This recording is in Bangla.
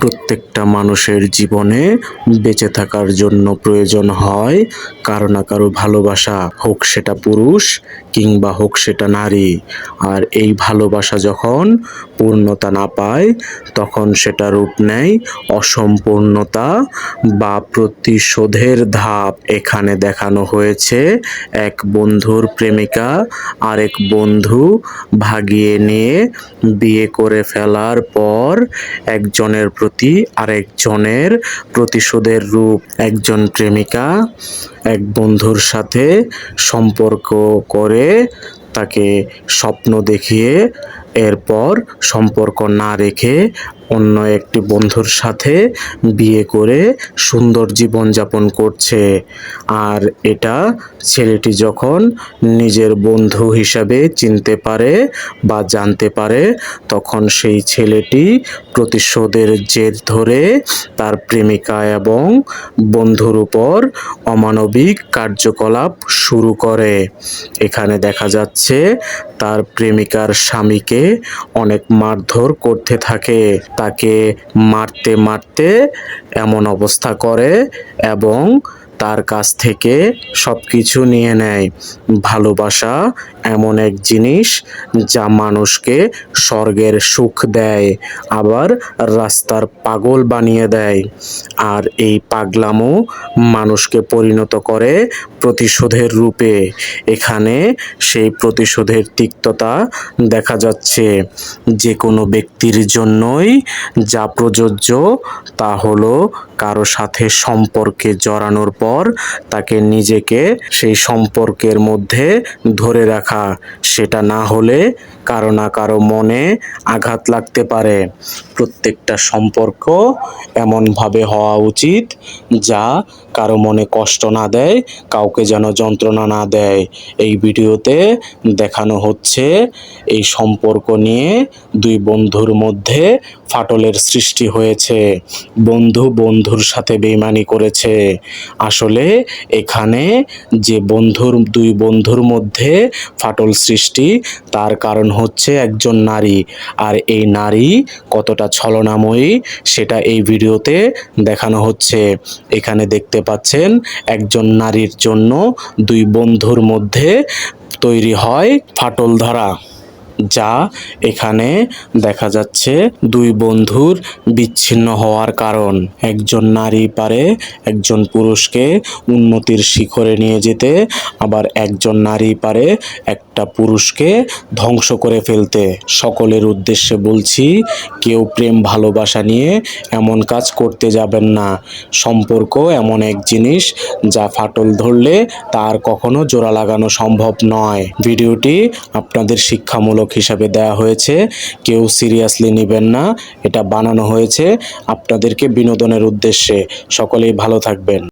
প্রত্যেকটা মানুষের জীবনে বেঁচে থাকার জন্য প্রয়োজন হয়, কারও না কারও ভালোবাসা, হোক সেটা পুরুষ কিংবা হোক সেটা নারী। আর এই ভালোবাসা যখন পূর্ণতা না পায়, তখন সেটা রূপ নেয় অসম্পূর্ণতা বা প্রতিশোধের ধাপ। এখানে দেখানো হয়েছে এক বন্ধুর প্রেমিকা আরেক বন্ধু ভাগিয়ে নিয়ে বিয়ে করে ফেলার পর একজনের প্রতি আরেকজনের প্রতিশোধের রূপ একজন প্রেমিকা এক বন্ধুর সাথে সম্পর্ক করে তাকে স্বপ্ন দেখিয়ে এরপর সম্পর্ক না রেখে অন্য একটি বন্ধুর সাথে বিয়ে করে সুন্দর জীবন যাপন করছে। আর এটা ছেলেটি যখন নিজের বন্ধু হিসাবে চিনতে পারে বা জানতে পারে, তখন সেই ছেলেটি প্রতিশোধের জের ধরে তার প্রেমিকা এবং বন্ধুর উপর অমানবিক কার্যকলাপ শুরু করে। এখানে দেখা যাচ্ছে তার প্রেমিকার স্বামীকে অনেক মারধর করতে থাকে। তাকে মারতে মারতে এমন অবস্থা করে এবং তার কাছ থেকে সব কিছু নিয়ে নেয়। ভালোবাসা এমন এক জিনিস যা মানুষকে স্বর্গের সুখ দেয়, আবার রাস্তার পাগল বানিয়ে দেয়। আর এই পাগলামো মানুষকে পরিণত করে প্রতিশোধের রূপে। এখানে সেই প্রতিশোধের তিক্ততা দেখা যাচ্ছে। যে কোনো ব্যক্তির জন্যই যা প্রযোজ্য তা হলো কারও সাথে সম্পর্কে জড়ানোর পর তাকে নিজেকে সেই সম্পর্কের মধ্যে ধরে রাখা। সেটা না হলে কারও না কারও মনে আঘাত লাগতে পারে। প্রত্যেকটা সম্পর্ক এমনভাবে হওয়া উচিত যা কারও মনে কষ্ট না দেয়, কাউকে যেন যন্ত্রণা না দেয়। এই ভিডিওতে দেখানো হচ্ছে এই সম্পর্ক নিয়ে দুই বন্ধুর মধ্যে ফাটলের সৃষ্টি হয়েছে। বন্ধু বন্ধুর সাথে বেইমানি করেছে। আসলে এখানে যে বন্ধুর, দুই বন্ধুর মধ্যে ফাটল সৃষ্টি, তার কারণ হচ্ছে একজন নারী। আর এই নারী কতটা ছলনাময়ী, সেটা এই ভিডিওতে দেখানো হচ্ছে। এখানে দেখতে পাচ্ছেন, একজন নারীর জন্য দুই বন্ধুর মধ্যে তৈরি হয় ফাটল ধরা। যা এখানে দেখা যাচ্ছে দুই বন্ধুর বিচ্ছিন্ন হওয়ার কারণ। একজন নারী পারে, একজন পুরুষকে উন্নতির শিখরে নিয়ে যেতে, আবার একজন নারী পারে একটা পুরুষকে ধ্বংস করে ফেলতে। সকলের উদ্দেশ্যে বলছি, কেউ প্রেম ভালোবাসা নিয়ে এমন কাজ করতে যাবেন না। সম্পর্ক এমন এক জিনিস যা ফাটল ধরলে তার কখনো জোড়া লাগানো সম্ভব নয়। ভিডিওটি আপনাদের শিক্ষামূলক হিসাবে দেয়া হয়েছে। কেউ সিরিয়াসলি নেবেন না, এটা বানানো হয়েছে। আপনাদেরকে বিনোদনের উদ্দেশ্যে। সকলেই ভালো থাকবেন।